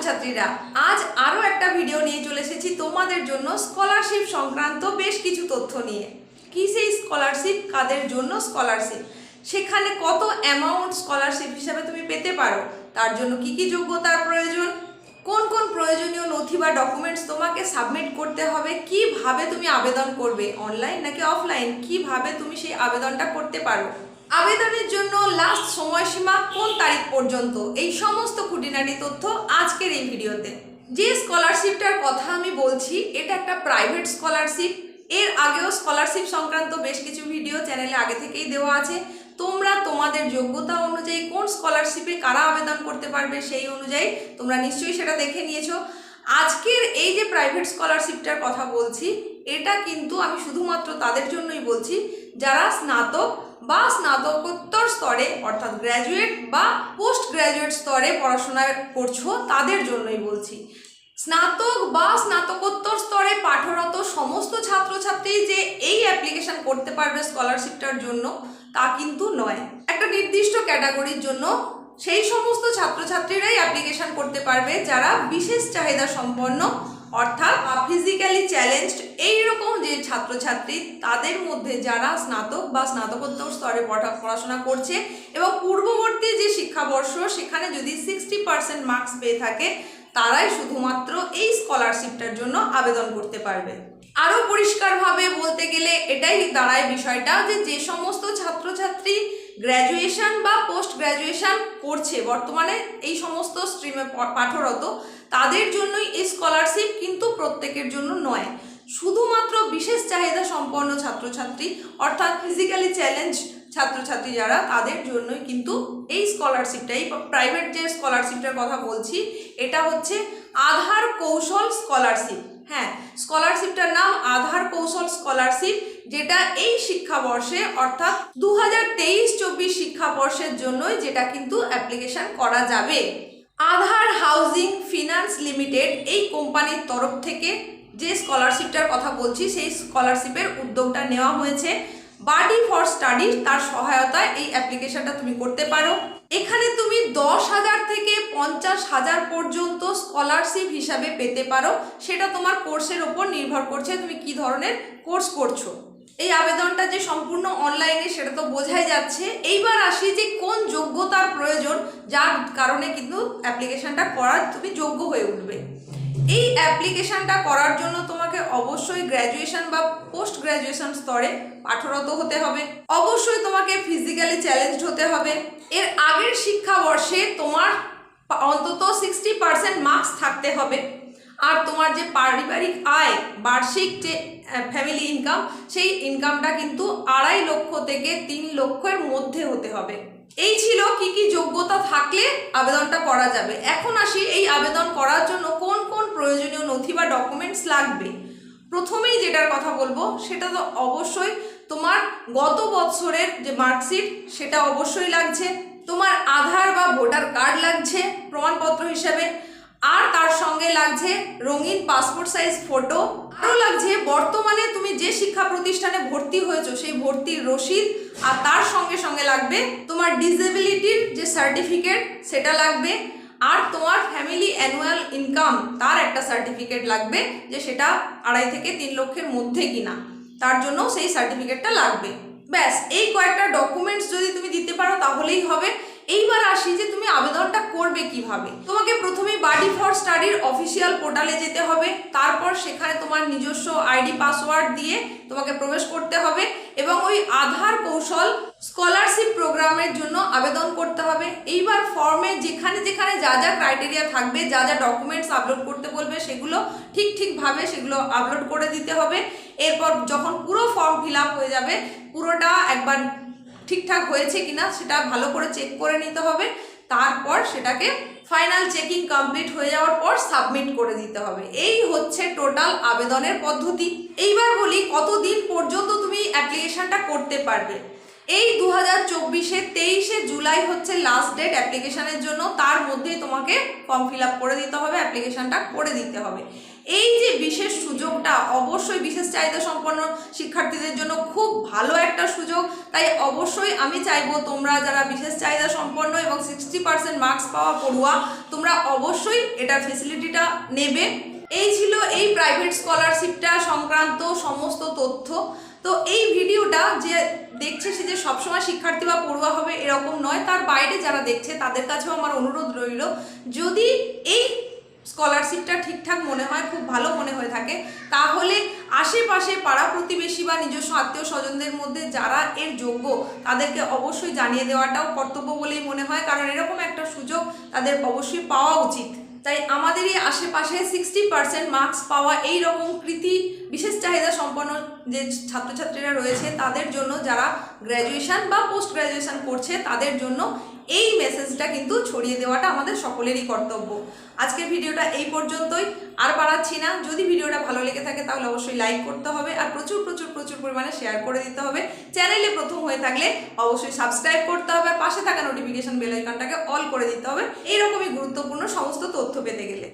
ছাত্রছাত্রীরা, আজ আরও একটা ভিডিও নিয়ে চলে এসেছি তোমাদের জন্য স্কলারশিপ সংক্রান্ত বেশ কিছু তথ্য নিয়ে। কি সেই স্কলারশিপ কাদের জন্য স্কলারশিপ সেখানে কত অ্যামাউন্ট স্কলারশিপ হিসাবে তুমি পেতে পারো? তার জন্য কি কি যোগ্যতার প্রয়োজন? কোন কোন প্রয়োজনীয় নথি বা ডকুমেন্টস তোমাকে সাবমিট করতে হবে? কীভাবে তুমি আবেদন করবে? অনলাইন নাকি অফলাইন কীভাবে তুমি সেই আবেদনটা করতে পারো? আবেদনের জন্য লাস্ট সময়সীমা কোন তারিখ পর্যন্ত? এই সমস্ত খুঁটিনাটি তথ্য আজকের এই ভিডিওতে। যে স্কলারশিপটার কথা আমি বলছি, এটা একটা প্রাইভেট স্কলারশিপ এর আগেও স্কলারশিপ সংক্রান্ত বেশ কিছু ভিডিও চ্যানেলে আগে থেকেই দেওয়া আছে। তোমরা তোমাদের যোগ্যতা অনুযায়ী কোন স্কলারশিপে কারা আবেদন করতে পারবে সেই অনুযায়ী তোমরা নিশ্চয়ই সেটা দেখে নিয়েছো। আজকের এই যে প্রাইভেট স্কলারশিপটার কথা বলছি, এটা কিন্তু আমি শুধুমাত্র তাদের জন্যই বলছি, যারা স্নাতক বা স্নাতকোত্তর স্তরে, অর্থাৎ গ্র্যাজুয়েট বা পোস্ট গ্র্যাজুয়েট স্তরে পড়াশোনা করছ, তাদের জন্যই বলছি। স্নাতক বা স্নাতকোত্তর স্তরে পাঠরত সমস্ত ছাত্রছাত্রী যে এই অ্যাপ্লিকেশন করতে পারবে স্কলারশিপটার জন্য, তা কিন্তু নয়। একটা নির্দিষ্ট ক্যাটাগরির জন্য সেই সমস্ত ছাত্রছাত্রীরাই অ্যাপ্লিকেশন করতে পারবে যারা বিশেষ চাহিদা সম্পন্ন, অর্থাৎ ফিজিক্যালি চ্যালেঞ্জড এইরকম যে ছাত্রছাত্রী, তাদের মধ্যে যারা স্নাতক বা স্নাতকোত্তর স্তরে পড়া- পড়াশোনা করছে এবং পূর্ববর্তী যে শিক্ষাবর্ষ, সেখানে যদি সিক্সটি পার্সেন্ট মার্কস পেয়ে থাকে, তারাই শুধুমাত্র এই স্কলারশিপটার জন্য আবেদন করতে পারবে। আরও পরিষ্কারভাবে বলতে গেলে এটাই দাঁড়ায় বিষয়টা যে যে সমস্ত ছাত্রছাত্রী গ্র্যাজুয়েশন বা পোস্ট গ্র্যাজুয়েশন করছে, বর্তমানে এই সমস্ত স্ট্রিমে পাঠরত, তাদের জন্যই এই স্কলারশিপ কিন্তু প্রত্যেকের জন্য নয়। শুধুমাত্র বিশেষ চাহিদা সম্পন্ন ছাত্রছাত্রী, অর্থাৎ ফিজিক্যালি চ্যালেঞ্জ ছাত্রছাত্রী যারা, তাদের জন্যই কিন্তু এই স্কলারশিপটাই প্রাইভেট যে স্কলারশিপটার কথা বলছি, এটা হচ্ছে আধার কৌশল স্কলারশিপ হ্যাঁ স্কলারশিপটার নাম আধার কৌশল স্কলারশিপ যেটা এই শিক্ষাবর্ষে, অর্থাৎ দু হাজার তেইশ চব্বিশ শিক্ষাবর্ষের জন্যই যেটা কিন্তু অ্যাপ্লিকেশন করা যাবে। আধার হাউজিং ফিনান্স লিমিটেড এই কোম্পানির তরফ থেকে যে স্কলারশিপটার কথা বলছি, সেই স্কলারশিপের উদ্যোগটা নেওয়া হয়েছে। বাডি ফর স্টাডি তার সহায়তায় এই অ্যাপ্লিকেশনটা তুমি করতে পারো। এখানে তুমি দশ হাজার থেকে পঞ্চাশ হাজার পর্যন্ত স্কলারশিপ হিসাবে পেতে পারো। সেটা তোমার কোর্সের ওপর নির্ভর করছে তুমি কি ধরনের কোর্স করছ। এই আবেদনটা যে সম্পূর্ণ অনলাইনে সেটা তো বোঝাই যাচ্ছে। এইবার আসি যে কোন যোগ্যতার প্রয়োজন, যার কারণে কিন্তু অ্যাপ্লিকেশনটা করার তুমি যোগ্য হয়ে উঠবে। এই অ্যাপ্লিকেশনটা করার জন্য তোমাকে অবশ্যই গ্র্যাজুয়েশন বা পোস্ট গ্র্যাজুয়েশন স্তরে পাঠরত হতে হবে। অবশ্যই তোমাকে ফিজিক্যালি চ্যালেঞ্জড হতে হবে। এর আগের শিক্ষাবর্ষে তোমার অন্তত সিক্সটি পার্সেন্ট মার্কস থাকতে হবে। আর তোমার যে পারিবারিক আয়, বার্ষিক যে ফ্যামিলি ইনকাম সেই ইনকামটা কিন্তু আড়াই লক্ষ থেকে তিন লক্ষের মধ্যে হতে হবে। এই ছিল কি কি যোগ্যতা থাকলে আবেদনটা করা যাবে। এখন আসি এই আবেদন করার জন্য কোন কোন প্রয়োজনীয় নথি বা ডকুমেন্টস লাগবে। প্রথমেই যেটার কথা বলব, সেটা তো অবশ্যই তোমার গত বছরের যে মার্কশিট সেটা অবশ্যই লাগছে। তোমার আধার বা ভোটার কার্ড লাগছে, প্রমাণপত্র হিসেবে। আর তার সঙ্গে লাগছে রঙিন পাসপোর্ট সাইজ ফটো আরও লাগছে, বর্তমানে তুমি যে শিক্ষা প্রতিষ্ঠানে ভর্তি হয়েছো, সেই ভর্তির রসিদ, আর তার সঙ্গে সঙ্গে লাগবে তোমার ডিসেবিলিটির যে সার্টিফিকেট সেটা লাগবে। আর তোমার ফ্যামিলি অ্যানুয়াল ইনকাম তার একটা সার্টিফিকেট লাগবে, যে সেটা আড়াই থেকে তিন লক্ষের মধ্যে কিনা। তার জন্য সেই সার্টিফিকেটটা লাগবে। ব্যাস, এই কয়েকটা ডকুমেন্টস যদি তুমি দিতে পারো, তাহলেই হবে। এইবার আসি যে তুমি করবে কীভাবে? তোমাকে প্রথমেই বাডি ফর স্টাডির অফিসিয়াল পোর্টালে যেতে হবে, তারপর সেখানে তোমার নিজস্ব আইডি পাসওয়ার্ড দিয়ে তোমাকে প্রবেশ করতে হবে এবং ওই আধার কৌশল স্কলারশিপ প্রোগ্রামের জন্য আবেদন করতে হবে। এইবার ফর্মে যেখানে যেখানে যা যা ক্রাইটেরিয়া থাকবে, যা যা ডকুমেন্টস আপলোড করতে বলবে, সেগুলো ঠিক ঠিকভাবে সেগুলো আপলোড করে দিতে হবে। এরপর যখন পুরো ফর্ম ফিল হয়ে যাবে, পুরোটা একবার ঠিকঠাক হয়েছে কিনা সেটা ভালো করে চেক করে নিতে হবে। তারপর সেটাকে ফাইনাল চেকিং কমপ্লিট হয়ে যাওয়ার পর সাবমিট করে দিতে হবে। এই হচ্ছে টোটাল আবেদনের পদ্ধতি। এইবার বলি, কতদিন পর্যন্ত তুমি অ্যাপ্লিকেশনটা করতে পারবে? এই দু হাজার চব্বিশে তেইশে জুলাই হচ্ছে লাস্ট ডেট অ্যাপ্লিকেশনের জন্য। তার মধ্যেই তোমাকে ফর্ম ফিল আপ করে দিতে হবে অ্যাপ্লিকেশানটা করে দিতে হবে। এই যে বিশেষ সুযোগটা, অবশ্যই বিশেষ চাহিদা সম্পন্ন শিক্ষার্থীদের জন্য খুব ভালো একটা সুযোগ। তাই অবশ্যই আমি চাইব তোমরা যারা বিশেষ চাহিদা সম্পন্ন এবং সিক্সটি পার্সেন্ট মার্কস পাওয়া পড়ুয়া, তোমরা অবশ্যই এটার ফেসিলিটিটা নেবে। এই ছিল এই প্রাইভেট স্কলারশিপটা সংক্রান্ত সমস্ত তথ্য। তো এই ভিডিওটা যে দেখছে সে যে সবসময় শিক্ষার্থী বা পড়ুয়া হবে এরকম নয়, তার বাইরে যারা দেখছে তাদের কাছেও আমার অনুরোধ রইল। যদি এই স্কলারশিপটা ঠিকঠাক মনে হয়, খুব ভালো মনে হয়ে থাকে। তাহলে আশেপাশে পাড়া প্রতিবেশী বা নিজস্ব আত্মীয় স্বজনদের মধ্যে যারা এর যোগ্য, তাদেরকে অবশ্যই জানিয়ে দেওয়াটাও কর্তব্য বলেই মনে হয়। কারণ এরকম একটা সুযোগ তাদের অবশ্যই পাওয়া উচিত। তাই আমাদের এই আশেপাশে সিক্সটি পার্সেন্ট মার্কস পাওয়া এই রকম কৃতি বিশেষ চাহিদা সম্পন্ন যে ছাত্রছাত্রীরা রয়েছে, তাদের জন্য যারা গ্র্যাজুয়েশন বা পোস্ট গ্র্যাজুয়েশন করছে, তাদের জন্য এই মেসেজটা কিন্তু ছড়িয়ে দেওয়াটা আমাদের সকলেরই কর্তব্য। আজকের ভিডিওটা এই পর্যন্তই। আর বাড়াচ্ছি না। যদি ভিডিওটা ভালো লেগে থাকে তাহলে অবশ্যই লাইক করতে হবে আর প্রচুর প্রচুর প্রচুর পরিমাণে শেয়ার করে দিতে হবে। চ্যানেলে প্রথম হয়ে থাকলে অবশ্যই সাবস্ক্রাইব করতে হবে আর পাশে থাকা নোটিফিকেশন বেল আইকনটাকে অল করে দিতে হবে। এইরকমই গুরুত্বপূর্ণ সমস্ত তথ্য পেতে গেলে।